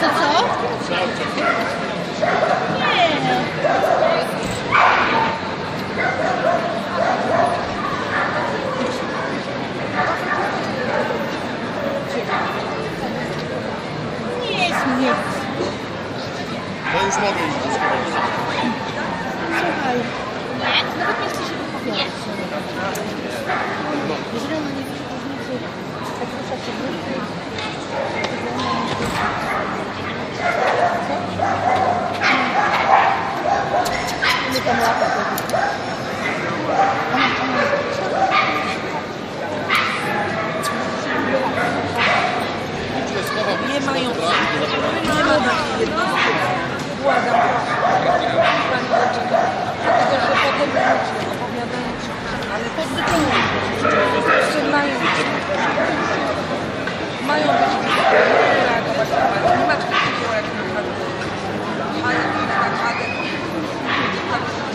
Co, co? Nie. Nie jest nic. No już mogę iść do szkoły. Słuchaj. Nie? Nawet nie chcę się wypowiadać. Jeżeli ona nie widzi różnicy, jak rusza się bliżej, co? Nie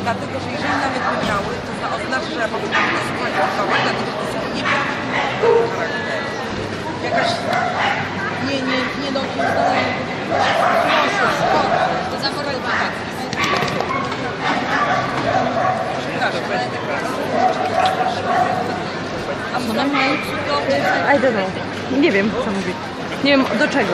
Dlatego, że jeżeli nawet by miały, to oznacza, że ja powinnam to skwalifikować, dlatego że to są nieprawidłowe charaktery. Jakaś nie, nie, nie szkoda. To cudowne I don't know. Nie wiem, co mówić. Nie wiem, do czego.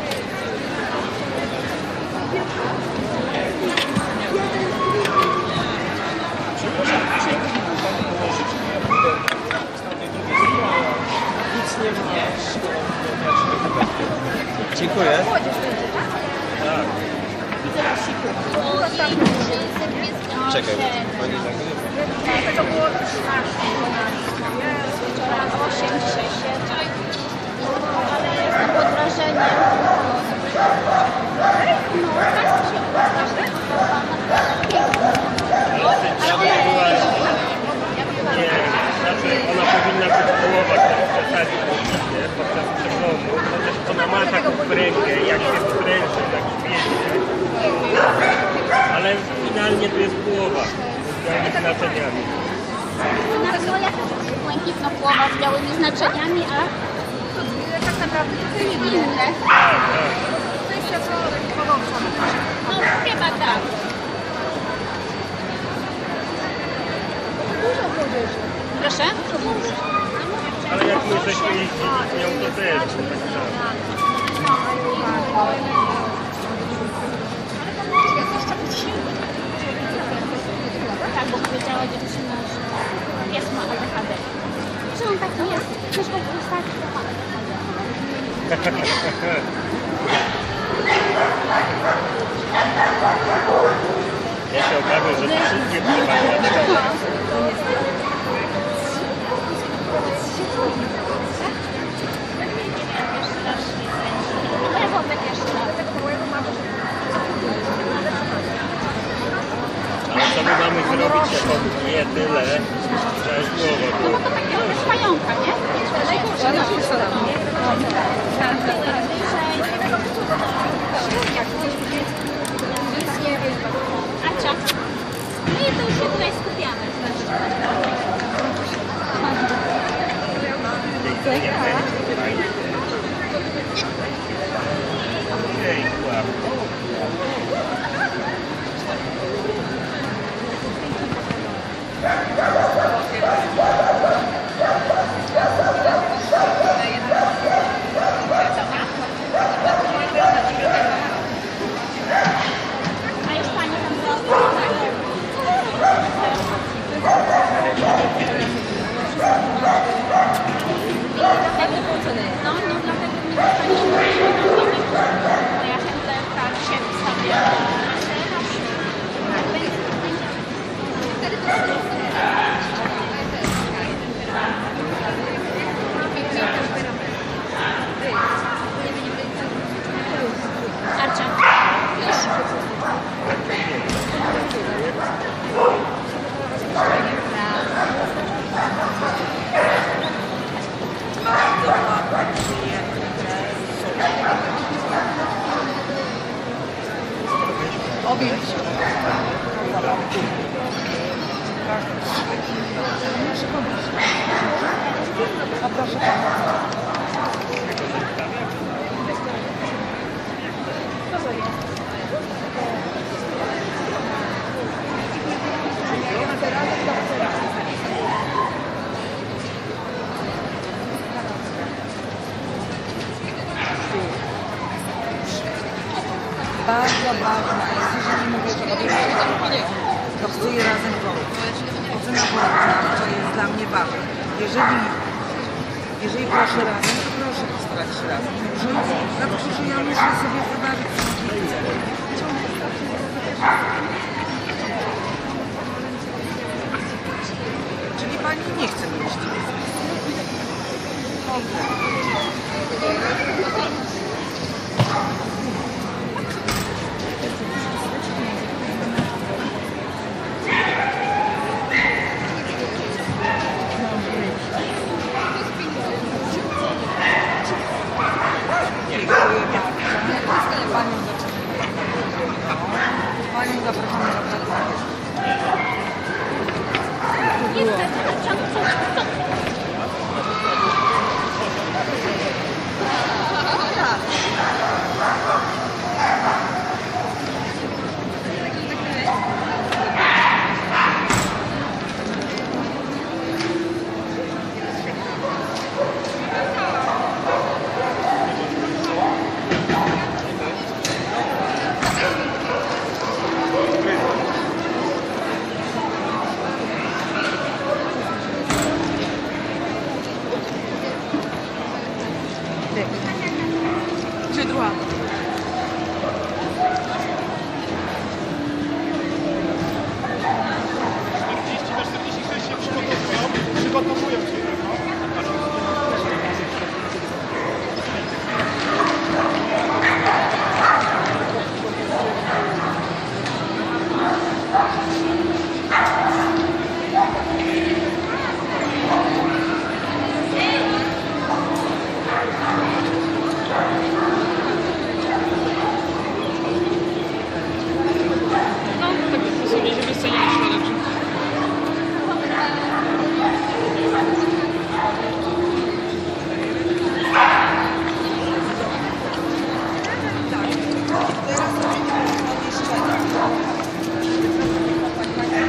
Dziękuję. Czekaj, pani nagrywa. To było strasznie. Wczoraj 8, 6, 7. Ale jestem pod wrażeniem. No, tak się Ale ona Nie, znaczy ona powinna być połowa czasami nie, podczas przeglądu, chociaż ona ma taką pręgę, jak wpręży, tak świetnie. Ale finalnie to jest połowa z białymi znaczeniami. Ja też błękitno płowa z białymi znaczeniami, a tak naprawdę inne. No chyba tak. Proszę? Ale jak my żeśmy jeździli z nią, to też. tak samo. Tak, bo powiedziała dziewczyna, że pies ma ADHD. Że on taki jest. Też go wystarczy, to ma ADHD. Ja się obawiam, że wszystkie przeważnie Lewo pierwszy raz. Ale co my mamy zrobić, jak on nie tyle, że jest głowa. No bo to takie jest pająka, nie? obiad. A proszę pana. Co za jest? Ważne. Jeżeli, jeżeli proszę razem, to proszę postarać się razem. Że, dlatego, że ja muszę sobie wyważyć wszystkie cele. 이스트 정성 축성 ولا تشوف